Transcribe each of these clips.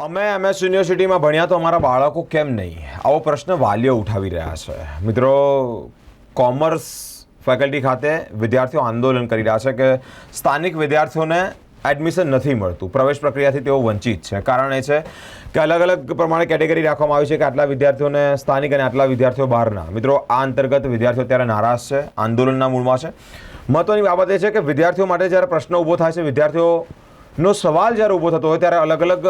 અમે એમએસ યુનિવર્સિટીમાં ભણ્યા તો અમારા બાળકો કેમ નહીં? આવો પ્રશ્ન વાલીઓ ઉઠાવી રહ્યા છે. મિત્રો, કોમર્સ ફેકલ્ટી ખાતે વિદ્યાર્થીઓ આંદોલન કરી રહ્યા છે કે સ્થાનિક વિદ્યાર્થીઓને એડમિશન નથી મળતું. પ્રવેશ પ્રક્રિયાથી તેઓ વંચિત છે. કારણ એ છે કે અલગ અલગ પ્રમાણે કેટેગરી રાખવામાં આવી છે કે આટલા વિદ્યાર્થીઓને સ્થાનિક અને આટલા વિદ્યાર્થીઓ બહારના મિત્રો, આ અંતર્ગત વિદ્યાર્થીઓ ત્યારે નારાજ છે, આંદોલનના મૂળમાં છે. મહત્વની બાબત એ છે કે વિદ્યાર્થીઓ માટે જ્યારે પ્રશ્ન ઊભો થાય છે, વિદ્યાર્થીઓનો સવાલ જ્યારે ઊભો થતો હોય ત્યારે અલગ અલગ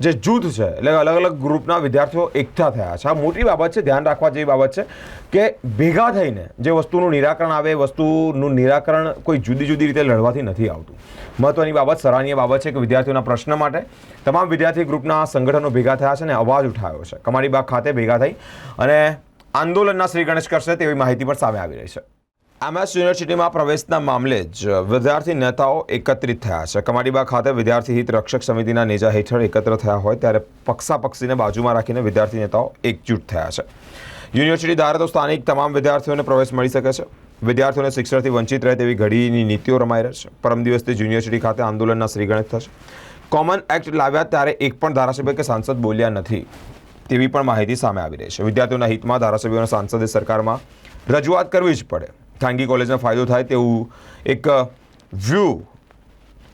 જે જૂથ છે, એટલે અલગ અલગ ગ્રુપના વિદ્યાર્થીઓ એકઠા થયા છે. આ મોટી બાબત છે, ધ્યાન રાખવા જેવી બાબત છે કે ભેગા થઈને જે વસ્તુનું નિરાકરણ આવે વસ્તુનું નિરાકરણ કોઈ જુદી જુદી રીતે લડવાથી નથી આવતું. મહત્વની બાબત, સરાહનીય બાબત છે કે વિદ્યાર્થીઓના પ્રશ્ન માટે તમામ વિદ્યાર્થી ગ્રુપના સંગઠનો ભેગા થયા છે અને અવાજ ઉઠાવ્યો છે. કમાડીબાગ ખાતે ભેગા થઈ અને આંદોલનના શ્રી ગણેશ કરશે તેવી માહિતી પણ સામે આવી રહી છે. એમએસ યુનિવર્સિટીમાં પ્રવેશના મામલે જ વિદ્યાર્થી નેતાઓ એકત્રિત થયા છે. કમાડીબા ખાતે વિદ્યાર્થી હિત રક્ષક સમિતિના નેજા હેઠળ એકત્ર થયા હોય ત્યારે પક્ષાપક્ષીને બાજુમાં રાખીને વિદ્યાર્થી નેતાઓ એકજૂટ થયા છે. યુનિવર્સિટી ધારે તો સ્થાનિક તમામ વિદ્યાર્થીઓને પ્રવેશ મળી શકે છે. વિદ્યાર્થીઓને શિક્ષણથી વંચિત રહે તેવી ઘડીની નીતિઓ રમાઈ રહી છે. પરમ દિવસથી યુનિવર્સિટી ખાતે આંદોલનના શ્રીગણિત થશે. કોમન એક્ટ લાવ્યા ત્યારે એક પણ ધારાસભ્ય કે સાંસદ બોલ્યા નથી તેવી પણ માહિતી સામે આવી રહી છે. વિદ્યાર્થીઓના હિતમાં ધારાસભ્યોના સાંસદે સરકારમાં રજૂઆત કરવી જ પડે. ખાનગી કોલેજને ફાયદો થાય તેવું એક વ્યૂ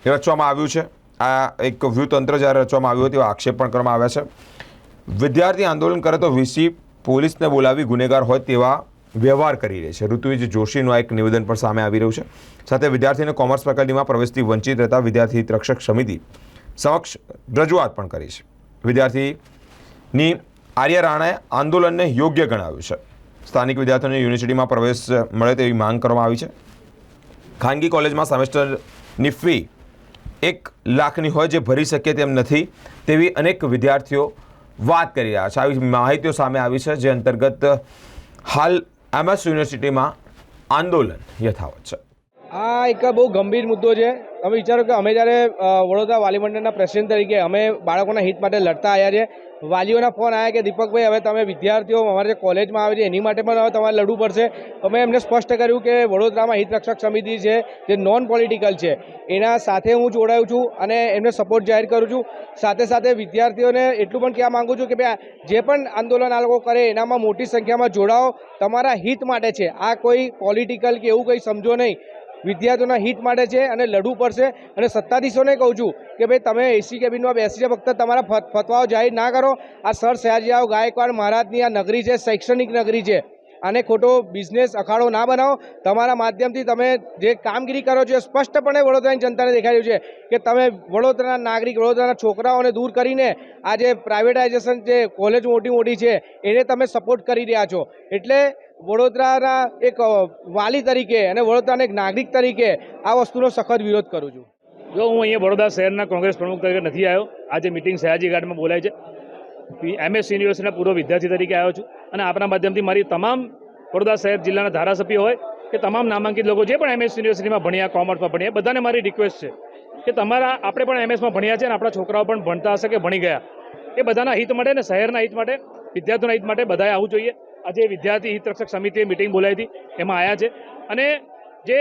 રચવામાં આવ્યું છે. આ એક વ્યૂ તંત્ર જ્યારે રચવામાં આવ્યું તેવા આક્ષેપ પણ કરવામાં આવ્યા છે. વિદ્યાર્થી આંદોલન કરે તો વીસી પોલીસને બોલાવી ગુનેગાર હોય તેવા વ્યવહાર કરી રહી છે. ઋતુવિજ જોશીનું આ એક નિવેદન પણ સામે આવી રહ્યું છે. સાથે વિદ્યાર્થીને કોમર્સ ફેકલ્ટીમાં પ્રવેશથી વંચિત રહેતા વિદ્યાર્થી રક્ષક સમિતિ સમક્ષ રજૂઆત પણ કરી છે. વિદ્યાર્થીની આર્ય રાણાએ આંદોલનને યોગ્ય ગણાવ્યું છે. સ્થાનિક વિદ્યાર્થીઓને યુનિવર્સિટીમાં પ્રવેશ મળે તેવી માંગ કરવામાં આવી છે. ખાનગી કોલેજમાં સેમેસ્ટરની ફી એક લાખની હોય જે ભરી શકે તેમ નથી તેવી અનેક વિદ્યાર્થીઓ વાત કરી રહ્યા છે. આવી માહિતીઓ સામે આવી છે, જે અંતર્ગત હાલ એમએસ યુનિવર્સિટીમાં આંદોલન યથાવત છે. આ એક બહુ ગંભીર મુદ્દો છે. તમે વિચારો કે અમે જ્યારે વડોદરા વાલી મંડળના પ્રેસિડેન્ટ તરીકે અમે બાળકોના હિત માટે લડતા આવ્યા છે વાલીઓના ફોન આવ્યા કે દીપકભાઈ, હવે તમે વિદ્યાર્થીઓ અમારે જે કોલેજમાં આવે છે, એની માટે પણ હવે તમારે લડવું પડશે. અમે એમને સ્પષ્ટ કર્યું કે વડોદરામાં હિત રક્ષક સમિતિ છે, જે નોન પોલિટિકલ છે, એના સાથે હું જોડાયું છું અને એમને સપોર્ટ જાહેર કરું છું. સાથે સાથે વિદ્યાર્થીઓને એટલું પણ કહેવા માંગુ છું કે ભાઈ જે પણ આંદોલન આ લોકો કરે, એનામાં મોટી સંખ્યામાં જોડાઓ. તમારા હિત માટે છે. આ કોઈ પોલિટિકલ કે એવું કંઈ સમજો નહીં. વિદ્યાર્થીઓના હિત માટે છે અને લડવું પડશે. અને સત્તાધીશોને કહું છું કે ભાઈ, તમે એસી કેબિનમાં બેસીને ફક્ત તમારા ફત- ફતવાઓ જાહેર ના કરો. આ સર સયાજીરાવ ગાયકવાડ મહારાજની આ નગરી છે, શૈક્ષણિક નગરી છે. આને ખોટો બિઝનેસ અખાડો ના બનાવો. તમારા માધ્યમથી તમે જે કામગીરી કરો છો સ્પષ્ટપણે વડોદરાની જનતાને દેખાડ્યું છે કે તમે વડોદરાના નાગરિક, વડોદરાના છોકરાઓને દૂર કરીને આ જે પ્રાઇવેટાઇઝેશન જે કોલેજ મોટી મોટી છે, એને તમે સપોર્ટ કરી રહ્યા છો. એટલે વડોદરાના એક વાલી તરીકે અને વડોદરાના એક નાગરિક તરીકે આ વસ્તુનો સખત વિરોધ કરું છું. જો હું અહીંયા વડોદરા શહેરના કોંગ્રેસ પ્રમુખ તરીકે નથી આવ્યો, આજે મિટિંગ સયાજી ઘાટમાં બોલાય છે. એમએસ યુનિવર્સિટીના પૂર્વ વિદ્યાર્થી તરીકે આવ્યો છું અને આપણા માધ્યમથી મારી તમામ વડોદરા શહેર જિલ્લાના ધારાસભ્ય હોય કે તમામ નામાંકિત લોકો જે પણ એમએસ યુનિવર્સિટીમાં ભણ્યા કોમર્સમાં ભણ્યા બધાને મારી રિક્વેસ્ટ છે કે તમારા, આપણે પણ એમએસમાં ભણ્યા છે અને આપણા છોકરાઓ પણ ભણતા હશે કે ભણી ગયા. એ બધાના હિત માટે ને શહેરના હિત માટે, વિદ્યાર્થીઓના હિત માટે બધાએ આવવું જોઈએ. આજે વિદ્યાર્થી હિત રક્ષક સમિતિએ મિટિંગ બોલાવી હતી, એમાં આવ્યા છે. અને જે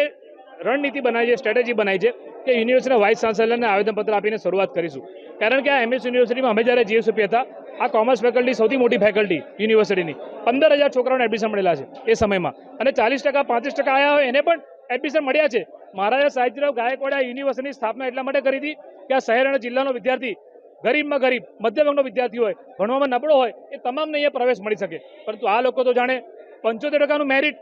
રણનીતિ બનાવી છે સ્ટ્રેટેજી બનાવી છે કે યુનિવર્સિટીના વાઇસ ચાન્સેલરને આવેદનપત્ર આપીને શરૂઆત કરીશું. કારણ કે આ એમએસ યુનિવર્સિટીમાં અમે જ્યારે જીએસપી હતા, આ કોમર્સ ફેકલ્ટી સૌથી મોટી ફેકલ્ટી યુનિવર્સિટીની. પંદર હજાર છોકરાઓને એડમિશન મળેલા છે એ સમયમાં. અને ચાલીસ ટકા, પાંત્રીસ ટકા આવ્યા હોય એને પણ એડમિશન મળ્યા છે. મહારાજા સાહિત્યરાવ ગાયકવાડે આ યુનિવર્સિટીની સ્થાપના એટલા માટે કરી હતી કે આ શહેર અને જિલ્લાનો વિદ્યાર્થી, ગરીબમાં ગરીબ મધ્યમ વિદ્યાર્થી હોય, ભણવામાં નબળો હોય, એ તમામને અહીંયા પ્રવેશ મળી શકે. પરંતુ આ લોકો તો જાણે પંચોતેર ટકાનું મેરિટ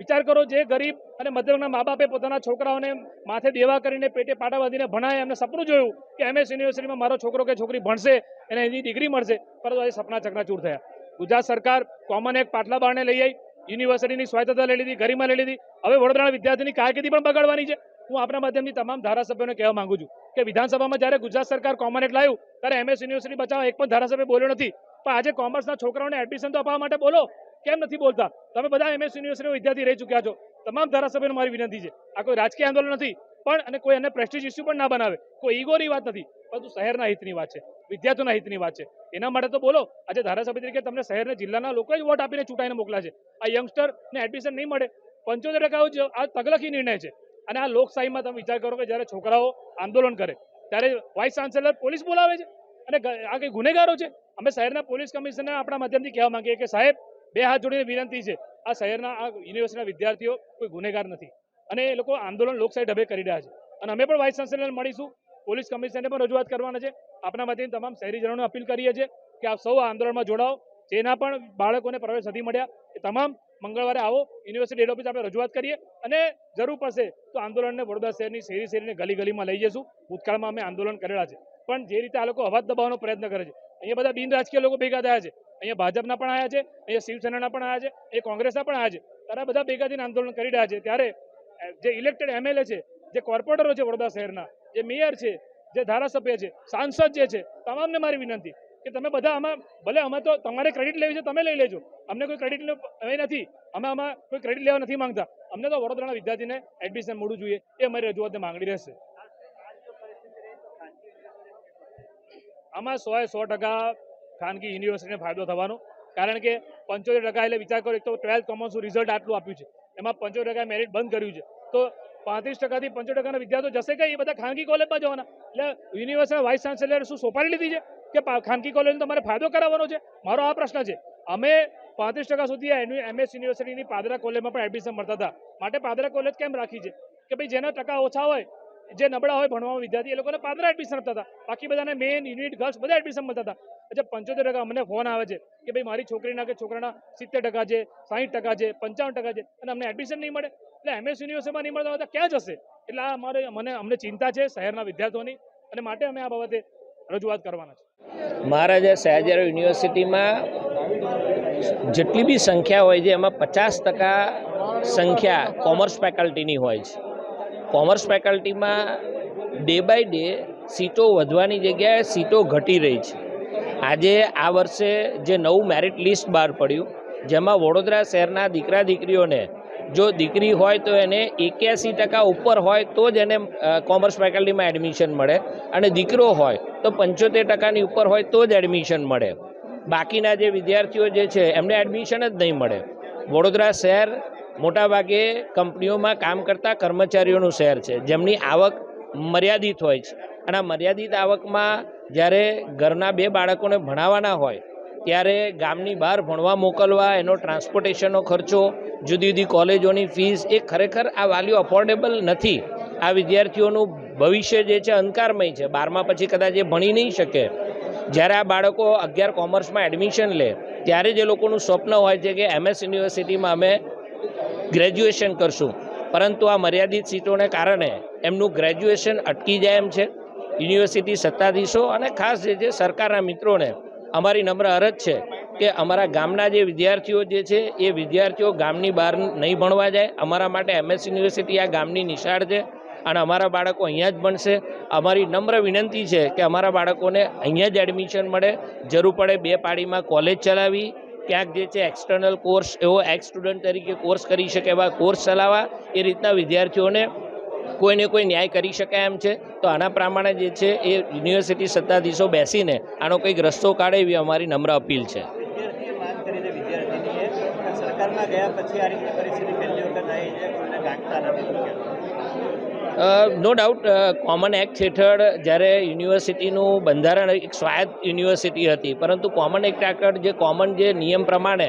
વિચાર કરો જે ગરીબ અને મધ્યમના મા બાપે પોતાના છોકરાઓને માથે દેવા કરીને પેટે પાટા બાંધીને ભણાય એમને સપનું જોયું કે એમએસ યુનિવર્સિટીમાં મારો છોકરો કે છોકરી ભણશે એને એની ડિગ્રી મળશે, પરંતુ આજે સપના ચકનાચૂર થયા. ગુજરાત સરકાર કોમન એક પાટલા બારણે લઈ આવી યુનિવર્સિટીની સ્વાયત્તતા લઈ લીધી ગરિમા લઈ લીધી. હવે વડોદરાના વિદ્યાર્થીની કારકિર્દી પણ બગાડવાની છે. હું આપણા માધ્યમથી તમામ ધારાસભ્યોને કહેવા માંગુ છું કે વિધાનસભામાં જ્યારે ગુજરાત સરકાર કોમન એક્ટ લાવ્યું ત્યારે એમએસ યુનિવર્સિટી બચાવવા એક પણ ધારાસભ્ય બોલ્યો નથી. પણ આજે કોમર્સના છોકરાઓને એડમિશન તો અપાવવા માટે બોલો. કેમ નથી બોલતા? તમે બધા એમએસ યુનિવર્સિટીના વિદ્યાર્થી રહી ચૂક્યા છો. તમામ ધારાસભ્યોને મારી વિનંતી છે. આ કોઈ રાજકીય આંદોલન નથી, પણ અને કોઈ એને પ્રેસ્ટિજ ઇસ્યુ પણ ના બનાવે. કોઈ ઈગોની વાત નથી, પરંતુ શહેરના હિતની વાત છે, વિદ્યાર્થીઓના હિતની વાત છે. એના માટે તો બોલો, આજે ધારાસભ્ય તરીકે તમને શહેરના જિલ્લાના લોકોએ જ વોટ આપીને ચૂંટાઈને મોકલા છે. આ યંગસ્ટરને એડમિશન નહીં મળે. પંચોતેર ટકા આ તકલખી નિર્ણય છે. અને આ લોકશાહીમાં તમે વિચાર કરો કે જ્યારે છોકરાઓ આંદોલન કરે, ત્યારે વાઇસ ચાન્સેલર પોલીસ બોલાવે છે. અને આ કંઈ ગુનેગારો છે? અમે શહેરના પોલીસ કમિશનર આપણા માધ્યમથી કહેવા માંગીએ કે સાહેબ બે હાથ જોડીને વિનંતી છે, આ શહેરના, આ યુનિવર્સિટીના વિદ્યાર્થીઓ કોઈ ગુનેગાર નથી. અને એ લોકો આંદોલન લોકશાહી ઢબે કરી રહ્યા છે. અને અમે પણ વાઇસ ચાન્સેલર મળીશું. પોલીસ કમિશનરને પણ રજૂઆત કરવાના છે. આપણા માધ્યમથી તમામ શહેરીજનોને અપીલ કરીએ છીએ કે આપ સૌ આંદોલનમાં જોડાઓ. જેના પણ બાળકોને પ્રવેશ નથી મળ્યા, એ તમામ મંગળવારે આવો. યુનિવર્સિટી હેડ ઓફિસ આપણે રજૂઆત કરીએ. અને જરૂર પડશે તો આંદોલનને વડોદરા શહેરની શેરી શેરીને ગલી ગલીમાં લઈ જશું ભૂતકાળમાં અમે આંદોલન કરેલા છે. પણ જે રીતે આ લોકો અવાજ દબાવવાનો પ્રયત્ન કરે છે, અહીંયા બધા બિન રાજકીય લોકો ભેગા થયા છે. અહીંયા ભાજપના પણ આવ્યા છે, અહીંયા શિવસેનાના પણ આવ્યા છે એ કોંગ્રેસના પણ આવ્યા છે. તારા બધા ભેગા થઈને આંદોલન કરી રહ્યા છે. ત્યારે જે ઇલેક્ટેડ એમએલએ છે, જે કોર્પોરેટરો છે વડોદરા શહેરના, જે મેયર છે, જે ધારાસભ્ય છે, સાંસદ જે છે, તમામને મારી વિનંતી કે તમે બધા આમાં, ભલે અમે તો તમારે ક્રેડિટ લેવી છે, તમે લઈ લેજો. અમને કોઈ ક્રેડિટ એ નથી. અમે આમાં કોઈ ક્રેડિટ લેવા નથી માંગતા. અમને તો વડોદરાના વિદ્યાર્થીને એડમિશન મળવું જોઈએ. એ અમારી રજૂઆતને માંગણી રહેશે. આમાં સો એ સો ટકા ખાનગી યુનિવર્સિટીને ફાયદો થવાનો. કારણ કે પંચોતેર ટકા એટલે વિચાર કરો, એક તો ટ્વેલ્થ કોમર્સનું રિઝલ્ટ આટલું આપ્યું છે. એમાં પંચોતેર ટકા મેરિટ બંધ કર્યું છે. તો પાંત્રીસ ટકાથી પંચોતેર ટકાના વિદ્યાર્થીઓ જશે કઈ એ બધા ખાનગી કોલેજમાં જવાના. એટલે યુનિવર્સિટીના વાઇસ ચાન્સેલરે શું સોંપાડી લીધી છે? કે ખાનગી કોલેજનો તમારે ફાયદો કરાવવાનો છે? મારો આ પ્રશ્ન છે. અમે પાંત્રીસ ટકા સુધી એમએસ યુનિવર્સિટીની પાદરા કોલેજમાં પણ એડમિશન મળતા હતા. માટે પાદરા કોલેજ કેમ રાખી છે? કે ભાઈ જેના ટકા ઓછા હોય, જે નબળા હોય ભણવામાં વિદ્યાર્થી, એ લોકોને પાદરા એડમિશન આપતા હતા. બાકી બધાને મેન યુનિટ ગર્લ્સ બધા એડમિશન મળતા હતા. એટલે પંચોતેર ટકા અમને ફોન આવે છે કે ભાઈ મારી છોકરીના કે છોકરાના સિત્તેર ટકા છે, સાહીઠ ટકા છે, પંચાવન ટકા છે અને અમને એડમિશન નહીં મળે. એટલે એમએસ યુનિવર્સિટીમાં નહીં મળતા તો ક્યાં જશે? એટલે આ અમારે મને, અમને ચિંતા છે શહેરના વિદ્યાર્થીઓની અને માટે અમે આ બાબતે રજૂઆત કરવાના છે. મહારાજા સયાજીરાવ યુનિવર્સિટીમાં જેટલી બી સંખ્યા હોય છે, એમાં પચાસ ટકા સંખ્યા કોમર્સ ફેકલ્ટીની હોય છે. કોમર્સ ફેકલ્ટીમાં ડે બાય ડે સીટો વધવાની જગ્યાએ સીટો ઘટી રહી છે. આજે આ વર્ષે જે નવું મેરિટ લિસ્ટ બહાર પડ્યું, જેમાં વડોદરા શહેરના દીકરા દીકરીઓને જો દીકરી હોય તો એને એક્યાસી ટકા ઉપર હોય તો જ એને કોમર્સ ફેકલ્ટીમાં એડમિશન મળે. અને દીકરો હોય તો પંચોતેર ટકાની ઉપર હોય તો જ એડમિશન મળે. બાકીના જે વિદ્યાર્થીઓ જે છે, એમને એડમિશન જ નહીં મળે. વડોદરા શહેર મોટાભાગે કંપનીઓમાં કામ કરતા કર્મચારીઓનું શહેર છે, જેમની આવક મર્યાદિત હોય છે. અને આ મર્યાદિત આવકમાં જ્યારે ઘરના બે બાળકોને ભણાવવાના હોય, ત્યારે ગામની બહાર ભણવા મોકલવા, એનો ટ્રાન્સપોર્ટેશનનો ખર્ચો જુદી જુદી કોલેજોની ફીસ એ ખરેખર આ વાલીઓ અફોર્ડેબલ નથી. આ વિદ્યાર્થીઓનું ભવિષ્ય જે છે અંધકારમય છે. બારમા પછી કદાચ એ ભણી નહીં શકે. જ્યારે આ બાળકો અગિયાર કોમર્સમાં એડમિશન લે, ત્યારે જે લોકોનું સ્વપ્ન હોય છે કે એમએસ યુનિવર્સિટીમાં અમે ગ્રેજ્યુએશન કરશું. પરંતુ આ મર્યાદિત સીટોને કારણે એમનું ગ્રેજ્યુએશન અટકી જાય એમ છે. યુનિવર્સિટી સત્તાધીશો અને ખાસ જે છે સરકારના મિત્રોને અમારી નમ્ર અરજ છે કે અમારા ગામના જે વિદ્યાર્થીઓ જે છે એ વિદ્યાર્થીઓ ગામની બહાર નહીં ભણવા જાય. અમારા માટે એમએસ યુનિવર્સિટી આ ગામની નિશાળ છે અને અમારા બાળકો અહીંયા જ ભણશે. અમારી નમ્ર વિનંતી છે કે અમારા બાળકોને અહીંયા જ એડમિશન મળે. જરૂર પડે બે પાડીમાં કોલેજ ચલાવી. ક્યાંક જે છે એક્સટર્નલ કોર્સ એવો એક્સ સ્ટુડન્ટ તરીકે કોર્સ કરી શકે એવા કોર્સ ચલાવવા. એ રીતના વિદ્યાર્થીઓને કોઈને કોઈ ન્યાય કરી શકાય એમ છે, તો આના પ્રમાણે જે છે એ યુનિવર્સિટી સત્તાધીશો બેસીને આનો કંઈક રસ્તો કાઢે એવી અમારી નમ્ર અપીલ છે સરકારમાં ગયા પછી આ રીતે પરિસ્થિતિ પહેલી વખત આવી છે, કોઈને ગાંઠતા નથી? નો ડાઉટ કોમન એક્ટ હેઠળ જ્યારે યુનિવર્સિટીનું બંધારણ એક સ્વાયત્ત યુનિવર્સિટી હતી, પરંતુ કોમન એક્ટ હેઠળ જે કોમન જે નિયમ પ્રમાણે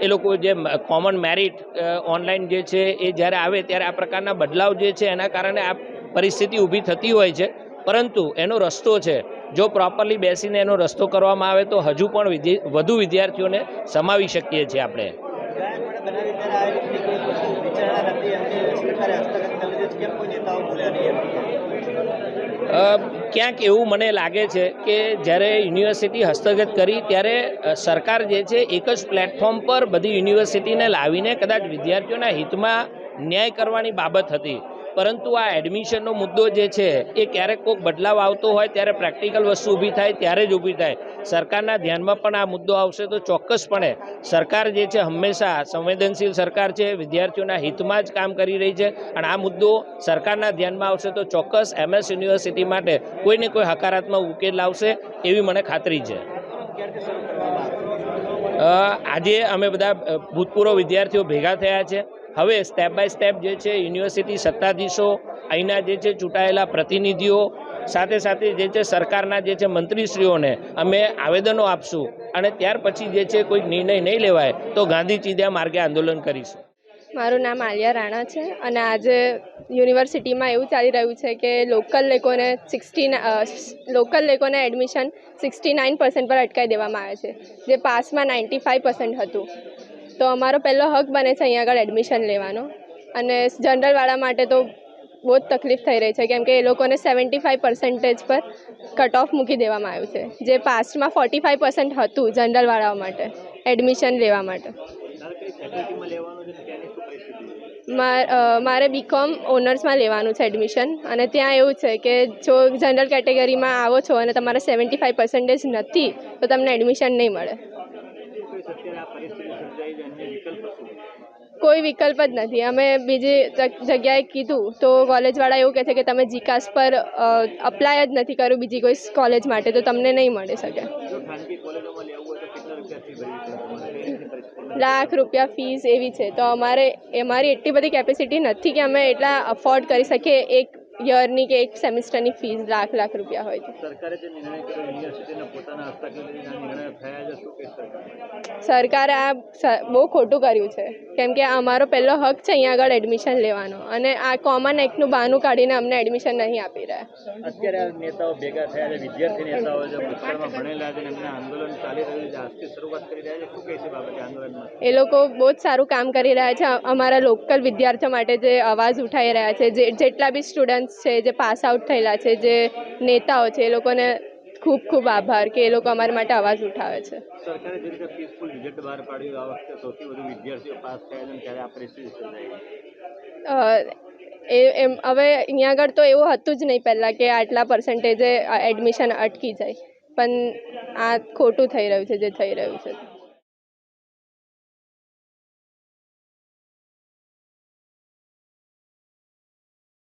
એ લોકો જે કોમન મેરિટ ઓનલાઈન જે છે એ જ્યારે આવે ત્યારે આ પ્રકારના બદલાવ જે છે એના કારણે આ પરિસ્થિતિ ઊભી થતી હોય છે. પરંતુ એનો રસ્તો છે, જો પ્રોપરલી બેસીને એનો રસ્તો કરવામાં આવે તો હજુ પણ વધુ વિદ્યાર્થીઓને સમાવી શકીએ છીએ આપણે ગાયકવાડે બનાવી ત્યારે આ રીતની કોઈ વિચારણા નથી એમની સરકારે હસ્તગત કરી દીધી કેમ કોઈ નેતાઓ બોલ્યા નહીં એમ અ, ક્યાંક એવું મને લાગે છે કે જ્યારે યુનિવર્સિટી હસ્તગત કરી ત્યારે સરકાર જે છે એક જ પ્લેટફોર્મ પર બધી યુનિવર્સિટીને લાવીને કદાચ વિદ્યાર્થીઓના હિતમાં ન્યાય કરવાની બાબત હતી. પરંતુ આ એડમિશનનો મુદ્દો જે છે, એ ક્યારેક કોઈક બદલાવ આવતો હોય ત્યારે પ્રેક્ટિકલ વસ્તુ ઊભી થાય ત્યારે જ ઊભી થાય. સરકારના ધ્યાનમાં પણ આ મુદ્દો આવશે તો ચોક્કસપણે સરકાર જે છે હંમેશા સંવેદનશીલ સરકાર છે, વિદ્યાર્થીઓના હિતમાં જ કામ કરી રહી છે અને આ મુદ્દો સરકારના ધ્યાનમાં આવશે તો ચોક્કસ એમએસ યુનિવર્સિટી માટે કોઈને કોઈ હકારાત્મક ઉકેલ લાવશે એવી મને ખાતરી છે. આજે અમે બધા ભૂતપૂર્વ વિદ્યાર્થીઓ ભેગા થયા છે. હવે સ્ટેપ બાય સ્ટેપ જે છે યુનિવર્સિટી સત્તાધીશો, અહીંના જે છે, ચૂંટાયેલા પ્રતિનિધિઓ, સાથે સાથે જે છે, સરકારના જે છે, મંત્રીશ્રીઓને અમે આવેદનો આપશું. અને ત્યાર પછી જે છે, કોઈ નિર્ણય નહીં લેવાય, તો ગાંધી ચીધ્યા માર્ગે આંદોલન કરીશું. મારું નામ આલિયા રાણા છે અને આજે યુનિવર્સિટીમાં એવું ચાલી રહ્યું છે કે લોકલ લોકોને સિક્સટી લોકલ લોકોને એડમિશન સિક્સટી નાઇન પર્સન્ટ પર અટકાવી દેવામાં આવે છે, જે પાસમાં નાઇન્ટી ફાઇવ પર્સન્ટ હતું. તો અમારો પહેલો હક બને છે અહીંયા આગળ એડમિશન લેવાનો. અને જનરલવાળા માટે તો બહુ જ તકલીફ થઈ રહી છે કેમ કે એ લોકોને સેવન્ટી ફાઇવ પર્સન્ટેજ પર કટ ઓફ મૂકી દેવામાં આવ્યું છે, જે પાસ્ટમાં ફોર્ટી ફાઇવ પર્સન્ટ હતું જનરલવાળાઓ માટે એડમિશન લેવા માટે. મારે બીકોમ ઓનર્સમાં લેવાનું છે એડમિશન અને ત્યાં એવું છે કે જો જનરલ કેટેગરીમાં આવો છો અને તમારા સેવન્ટી ફાઇવ પર્સન્ટેજ નથી, તો તમને એડમિશન નહીં મળે શું કહીશ અત્યારે આ પરિસ્થિતિ સર્જાઈ છે અન્ય વિકલ્પ શું કોઈ વિકલ્પ જ નથી. અમે બીજી જગ્યાએ કીધું તો કોલેજવાળા એવું કહે છે કે તમે જીકાસ પર અપ્લાય જ નથી કર્યું બીજી કોઈ કોલેજ માટે, તો તમને નહીં મળી શકે. લાખ રૂપિયા ફીસ એવી છે. તો અમારે અમારી એટલી બધી કેપેસિટી નથી કે અમે એટલા અફોર્ડ કરી શકીએ. એક યરની કે એક સેમિસ્ટરની ફીસ લાખ લાખ રૂપિયા હોય તો સરકારે જે નિર્ણય કર્યો યુનિવર્સિટીના પોતાના હસ્તક્ષેપ આ નિર્ણય થયા છે શું કહીશ? સરકારે આ સ- બહુ ખોટું કર્યું છે. કેમ કે અમારો પહેલો હક છે અહીંયા આગળ એડમિશન લેવાનો. અને આ કોમન એક્ટનું બહાનું કાઢીને અમને એડમિશન નહીં આપી રહ્યા. અત્યારે નેતાઓ ભેગા થયા છે વિદ્યાર્થી નેતાઓ છે ભૂતકાળમાં ભણેલા છે એમને આંદોલન ચાલી રહ્યું છે આજથી શરૂઆત કરી રહ્યા છે. શું કહેશે બાબતે આંદોલનમાં? એ લોકો બહુ જ સારું કામ કરી રહ્યા છે. અમારા લોકલ વિદ્યાર્થીઓ માટે જે અવાજ ઉઠાવી રહ્યા છે જે જેટલા બી સ્ટુડન્ટ્સ છે જે પાસ આઉટ થયેલા છે જે નેતાઓ છે એ લોકોને ખૂબ ખૂબ આભાર કે એ લોકો અમારા માટે અવાજ ઉઠાવે છે. સરકારે જે રીતે પીસફુલ રિઝલ્ટ બહાર પાડ્યું આ વખતે સૌથી વધુ વિદ્યાર્થીઓ પાસ થયા છે ત્યારે આ પરિસ્થિતિ એ એમ હવે અહીંયા આગળ તો એવું હતું જ નહીં પહેલાં કે આટલા પર્સન્ટેજે એડમિશન અટકી જાય. પણ આ ખોટું થઈ રહ્યું છે જે થઈ રહ્યું છે.